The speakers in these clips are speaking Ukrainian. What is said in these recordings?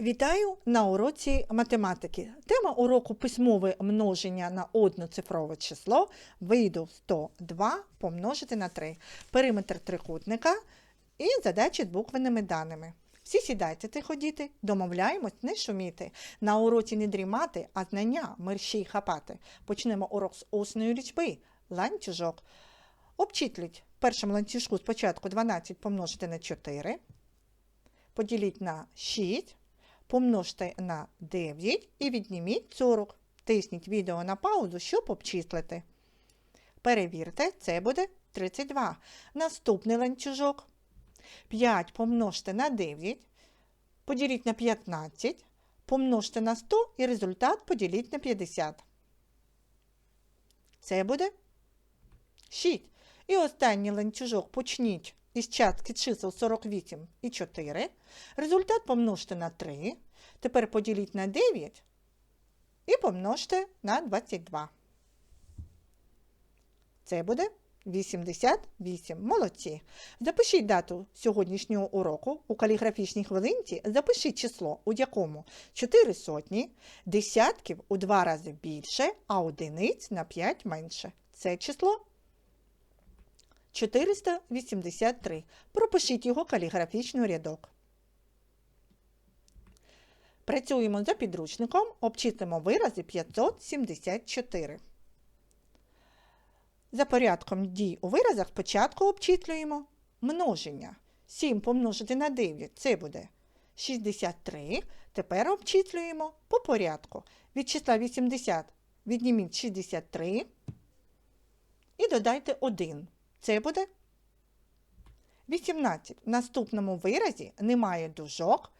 Вітаю на уроці математики. Тема уроку письмове множення на одноцифрове число вийду 102 помножити на 3. Периметр трикутника і задачі з буквенними даними. Всі сідайте тихо, діти, домовляємось не шуміти. На уроці не дрімати, а знання мерщій хапати. Почнемо урок з усної лічби. Ланцюжок. Обчисліть в першому ланцюжку спочатку 12 помножити на 4. Поділіть на 6 помножте на 9 і відніміть 40. Тисніть відео на паузу, щоб обчислити. Перевірте, це буде 32. Наступний ланцюжок. 5 помножте на 9, поділіть на 15, помножте на 100 і результат поділіть на 50. Це буде 6. І останній ланцюжок почніть із частки чисел 48 і 4. Результат помножте на 3. Тепер поділіть на 9 і помножте на 22. Це буде 88. Молодці. Запишіть дату сьогоднішнього уроку у каліграфічній хвилинці. Запишіть число, у якому 4 сотні, десятків у 2 рази більше, а одиниць на 5 менше. Це число 483. Пропишіть його каліграфічний рядок. Працюємо за підручником, обчислимо вирази 574. За порядком дій у виразах спочатку обчислюємо множення. 7 помножити на 9 це буде 63. Тепер обчислюємо по порядку. Від числа 80 відніміть 63 і додайте 1. Це буде 18. В наступному виразі немає дужок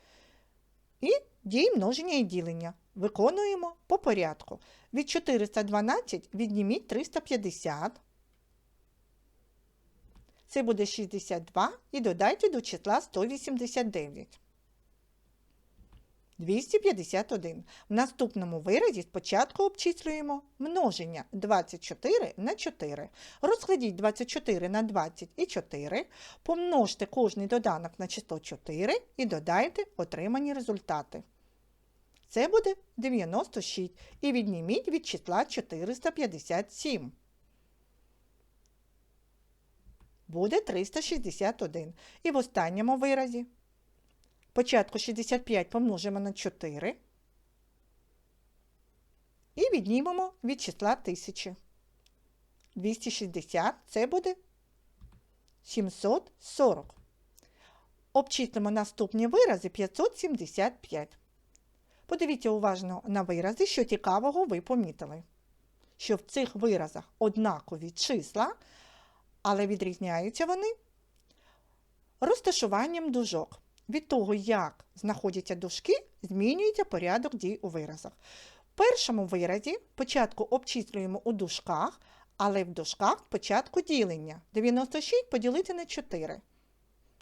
і дій множення і ділення. Виконуємо по порядку. Від 412 відніміть 350. Це буде 62 і додайте до числа 189. 251. В наступному виразі спочатку обчислюємо множення 24 на 4. Розкладіть 24 на 20 і 4, помножте кожний доданок на число 4 і додайте отримані результати. Це буде 96 і відніміть від числа 457. Буде 361. І в останньому виразі Спочатку 65 помножимо на 4 і віднімемо від числа 1000. 260 це буде 740. Обчислимо наступні вирази 575. Подивіться уважно на вирази, що цікавого ви помітили. Що в цих виразах однакові числа, але відрізняються вони розташуванням дужок. Від того, як знаходяться дужки, змінюється порядок дій у виразах. В першому виразі спочатку обчислюємо у дужках, але в дужках спочатку ділення. 96 поділити на 4.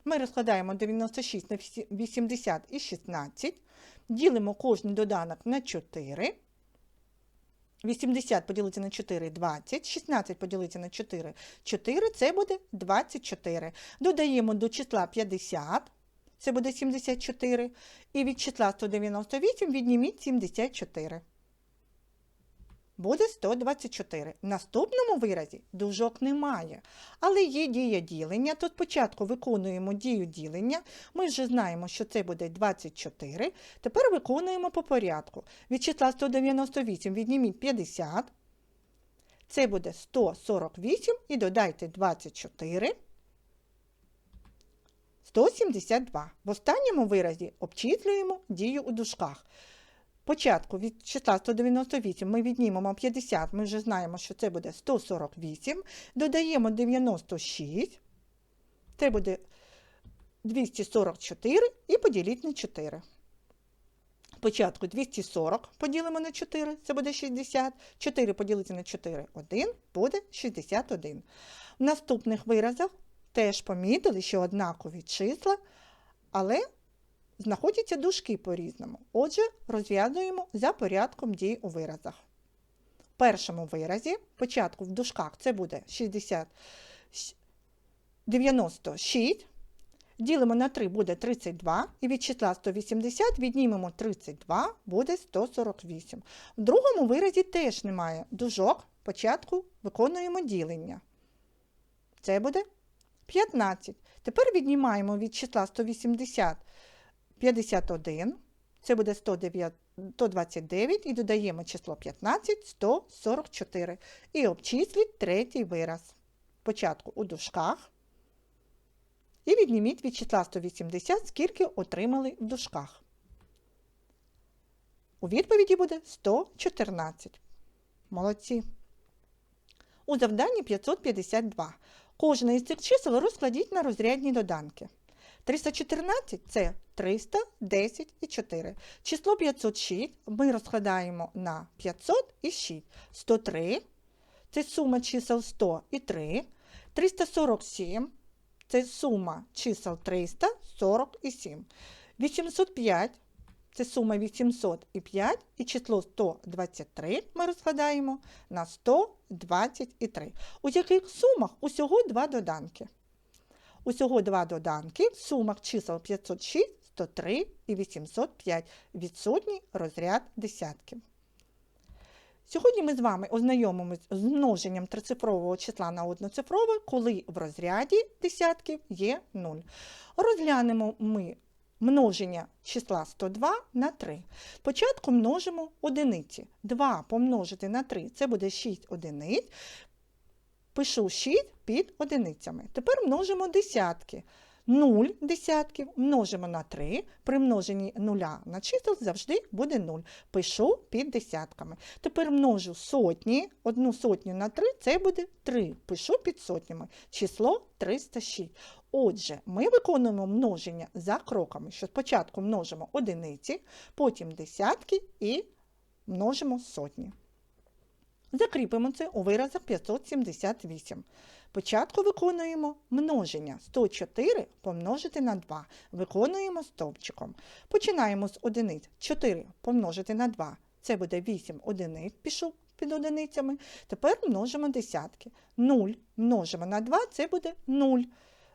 Ми розкладаємо 96 на 80 і 16, ділимо кожний доданок на 4. 80 поділити на 4 20, 16 поділити на 4 4, це буде 24. Додаємо до числа 50 це буде 74. І від числа 198 відніміть 74. Буде 124. В наступному виразі дужок немає. Але є дія ділення, то спочатку виконуємо дію ділення. Ми вже знаємо, що це буде 24. Тепер виконуємо по порядку. Від числа 198 відніміть 50. Це буде 148 і додайте 24. 172. В останньому виразі обчислюємо дію у дужках. Спочатку від числа 198 ми віднімемо 50, ми вже знаємо, що це буде 148. Додаємо 96, це буде 244 і поділіть на 4. Спочатку 240 поділимо на 4, це буде 60. 4 поділити на 4 1 буде 61. В наступних виразах теж помітили, що однакові числа, але знаходяться дужки по-різному. Отже, розв'язуємо за порядком дій у виразах. В першому виразі, спочатку в дужках це буде 60, 96, Ділимо на 3 буде 32, і від числа 180 віднімемо 32, буде 148. В другому виразі теж немає дужок, початку виконуємо ділення. Це буде 15. Тепер віднімаємо від числа 180 51, це буде 109, 129 і додаємо число 15 144. І обчисліть третій вираз. Спочатку у дужках. І відніміть від числа 180, скільки отримали в дужках. У відповіді буде 114. Молодці. У завданні 552. Кожне із цих чисел розкладіть на розрядні доданки. 314 це 300, 10 і 4. Число 506 ми розкладаємо на 500 і 6. 103 це сума чисел 100 і 3. 347 це сума чисел 300, 40 і 7. 805 це сума 800 і 5, і число 123 ми розкладаємо на 123. У яких сумах усього два доданки? Усього два доданки в сумах чисел 506, 103 і 805. Відсутній розряд десятків. Сьогодні ми з вами ознайомимось з множенням трицифрового числа на одноцифрове, коли в розряді десятків є 0. Розглянемо ми множення числа 102 на 3. Спочатку множимо одиниці. 2 помножити на 3 це буде 6 одиниць. Пишу 6 під одиницями. Тепер множимо десятки. 0 десятків множимо на 3. При множенні нуля на чисел завжди буде 0. Пишу під десятками. Тепер множу сотні. Одну сотню на 3 це буде 3. Пишу під сотнями. Число 306. Отже, ми виконуємо множення за кроками, що спочатку множимо одиниці, потім десятки і множимо сотні. Закріпимо це у виразах 578. Спочатку виконуємо множення 104 помножити на 2. Виконуємо стовпчиком. Починаємо з одиниць. 4 помножити на 2. Це буде 8 одиниць, пішов під одиницями. Тепер множимо десятки. 0 множимо на 2, це буде 0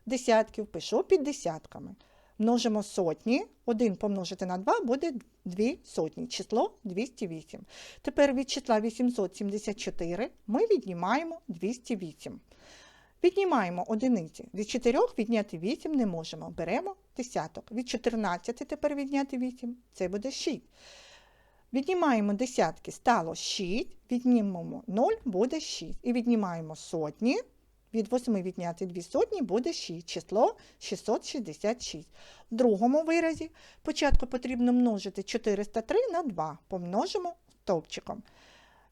десятків, пишу під десятками. Множимо сотні, 1 помножити на 2 буде 2 сотні, число 208. Тепер від числа 874 ми віднімаємо 208. Віднімаємо одиниці. Від 4 відняти 8 не можемо. Беремо десяток. Від 14 тепер відняти 8, це буде 6. Віднімаємо десятки, стало 6, віднімемо 0, буде 6. І віднімаємо сотні. Від 8 відняти 2 сотні буде 6, число 666. В другому виразі спочатку потрібно множити 403 на 2, помножимо стовпчиком.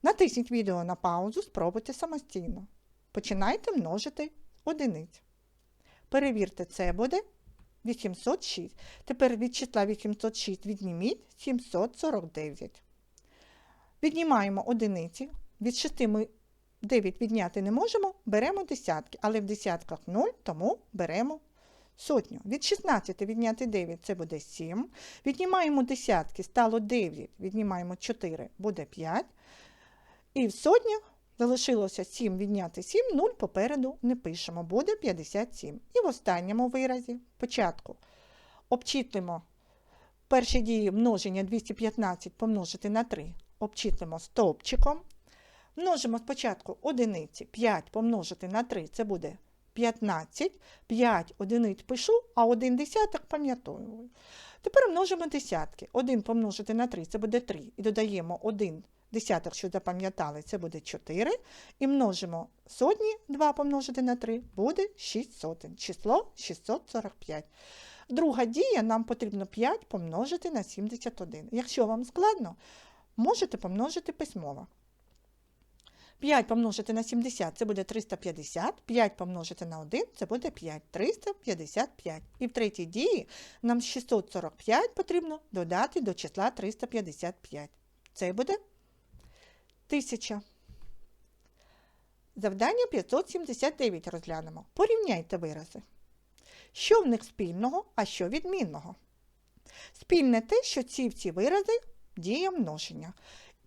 Натисніть відео на паузу, спробуйте самостійно. Починайте множити одиниць. Перевірте, це буде 806. Тепер від числа 806 відніміть 749. Віднімаємо одиниці. Від 6 ми 9 відняти не можемо, беремо десятки, але в десятках 0, тому беремо сотню. Від 16 відняти 9 це буде 7. Віднімаємо десятки, стало 9, віднімаємо 4, буде 5. І в сотнях залишилося 7 відняти 7, 0 попереду не пишемо, буде 57. І в останньому виразі початку обчислимо перші дії множення 215 помножити на 3, обчислимо стовпчиком. Множимо спочатку одиниці 5 помножити на 3, це буде 15. 5 одиниць пишу, а 1 десяток пам'ятаю. Тепер множимо десятки. 1 помножити на 3, це буде 3. І додаємо 1 десяток, що запам'ятали, це буде 4. І множимо сотні, 2 помножити на 3, буде 6 сотень. Число 645. Друга дія, нам потрібно 5 помножити на 71. Якщо вам складно, можете помножити письмово. 5 помножити на 70 це буде 350, 5 помножити на 1 це буде 5, 355. І в третій дії нам 645 потрібно додати до числа 355. Це буде 1000. Завдання 579 розглянемо. Порівняйте вирази. Що в них спільного, а що відмінного? Спільне те, що ці в ці вирази дія множення.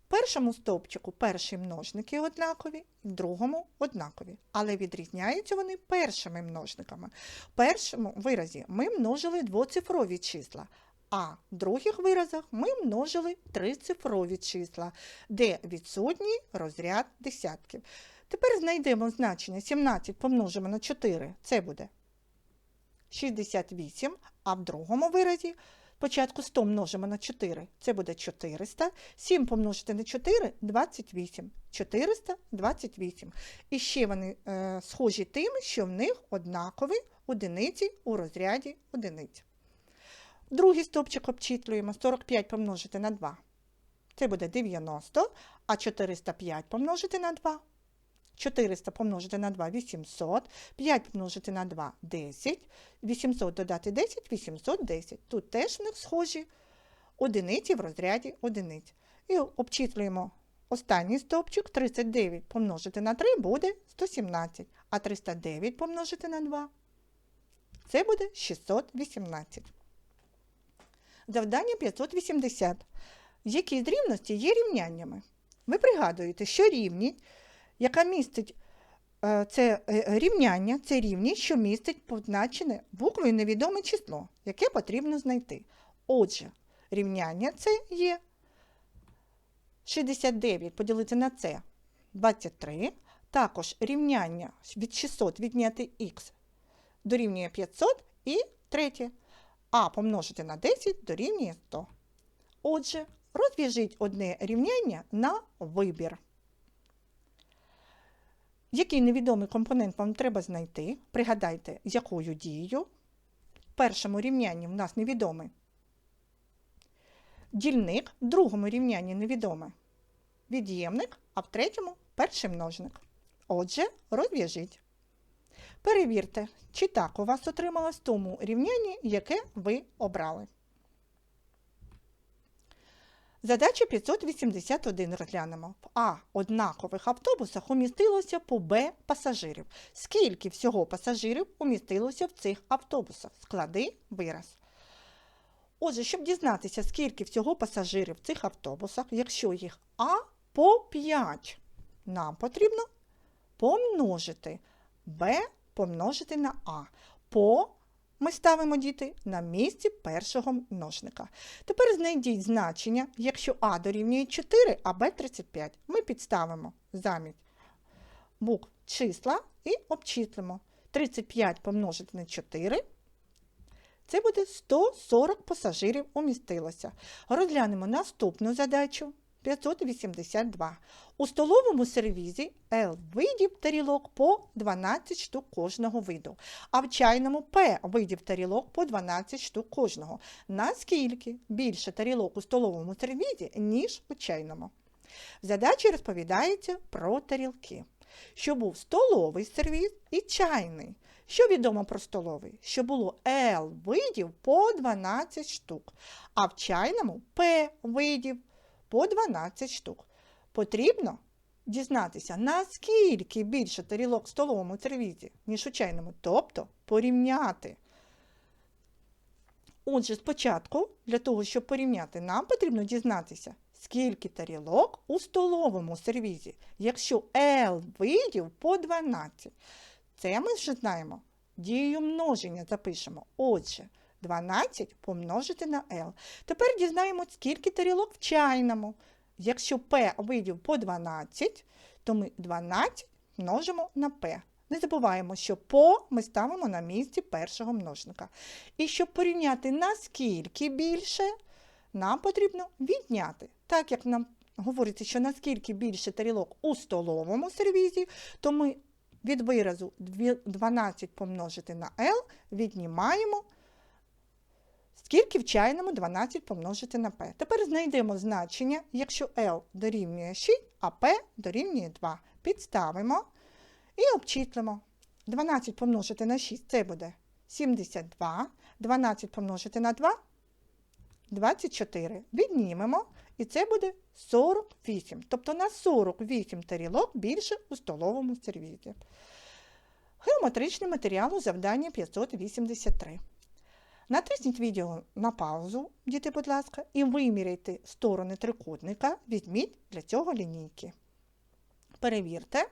першому стовпчику перші множники однакові, в другому однакові, але відрізняються вони першими множниками. В першому виразі ми множили двоцифрові числа, а в других виразах ми множили трицифрові числа, де відсутній розряд десятків. Тепер знайдемо значення 17 помножимо на 4, це буде 68, а в другому виразі спочатку 100 множимо на 4, це буде 400, 7 помножити на 4 – 28, 428. І ще вони е, схожі тим, що в них однакові одиниці у розряді одиниць. Другий стовпчик обчислюємо 45 помножити на 2. Це буде 90, а 405 помножити на 2 400 помножити на 2 – 800, 5 помножити на 2 – 10, 800 додати 10 – 810. Тут теж в них схожі одиниці в розряді одиниць. І обчислюємо останній стовпчик 39 помножити на 3 буде 117, а 309 помножити на 2 – це буде 618. Завдання 580. Які з рівності є рівняннями? Ви пригадуєте, що рівність яка містить е, це е, рівняння, це рівність, що містить позначене буквою невідоме число, яке потрібно знайти. Отже, рівняння це є 69 поділити на це 23. Також рівняння від 600 відняти х дорівнює 500 і третє. А помножити на 10 дорівнює 100. Отже, розв'яжіть одне рівняння на вибір. Який невідомий компонент вам треба знайти? Пригадайте, з якою дією. В першому рівнянні в нас невідомий дільник, в другому рівнянні невідомий від'ємник, а в третьому перший множник. Отже, розв'яжіть. Перевірте, чи так у вас отрималось тому рівнянні, яке ви обрали. Задачу 581 розглянемо. В А однакових автобусах умістилося по Б пасажирів. Скільки всього пасажирів умістилося в цих автобусах? Склади вираз. Отже, щоб дізнатися, скільки всього пасажирів в цих автобусах, якщо їх А по 5, нам потрібно помножити Б помножити на А. По ми ставимо діти на місці першого множника. Тепер знайдіть значення, якщо А дорівнює 4, а Б 35. Ми підставимо замість букв числа і обчислимо. 35 помножити на 4. Це буде 140 пасажирів умістилося. Розглянемо наступну задачу. 582. У столовому сервізі L видів тарілок по 12 штук кожного виду, а в чайному П видів тарілок по 12 штук кожного. Наскільки більше тарілок у столовому сервізі, ніж у чайному? В задачі розповідається про тарілки. Що був столовий сервіз і чайний. Що відомо про столовий? Що було L видів по 12 штук, а в чайному П видів по 12 штук. Потрібно дізнатися, наскільки більше тарілок в столовому сервізі, ніж у чайному, тобто порівняти. Отже, спочатку, для того, щоб порівняти, нам потрібно дізнатися, скільки тарілок у столовому сервізі, якщо L видів по 12. Це ми вже знаємо. Дією множення запишемо. Отже, 12 помножити на L. Тепер дізнаємось, скільки тарілок в чайному. Якщо P видів по 12, то ми 12 множимо на P. Не забуваємо, що по ми ставимо на місці першого множника. І щоб порівняти наскільки більше, нам потрібно відняти. Так як нам говориться, що наскільки більше тарілок у столовому сервізі, то ми від виразу 12 помножити на L віднімаємо Скільки в чайному 12 помножити на P. Тепер знайдемо значення, якщо L дорівнює 6, а P дорівнює 2. Підставимо і обчислимо. 12 помножити на 6 це буде 72. 12 помножити на 2 24. Віднімемо, і це буде 48. Тобто на 48 тарілок більше у столовому сервізі. Геометричний матеріал у завданні 583. Натисніть відео на паузу, діти, будь ласка, і виміряйте сторони трикутника. Візьміть для цього лінійки. Перевірте.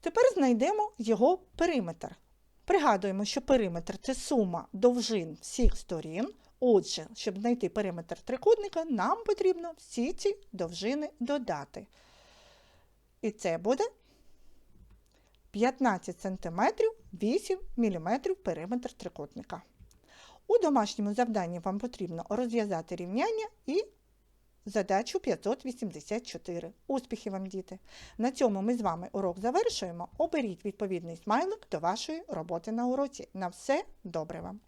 Тепер знайдемо його периметр. Пригадуємо, що периметр це сума довжин всіх сторін. Отже, щоб знайти периметр трикутника, нам потрібно всі ці довжини додати. І це буде 15 см 8 мм периметр трикутника. У домашньому завданні вам потрібно розв'язати рівняння і задачу 584. Успіхів вам, діти! На цьому ми з вами урок завершуємо. Оберіть відповідний смайлик до вашої роботи на уроці. На все добре вам!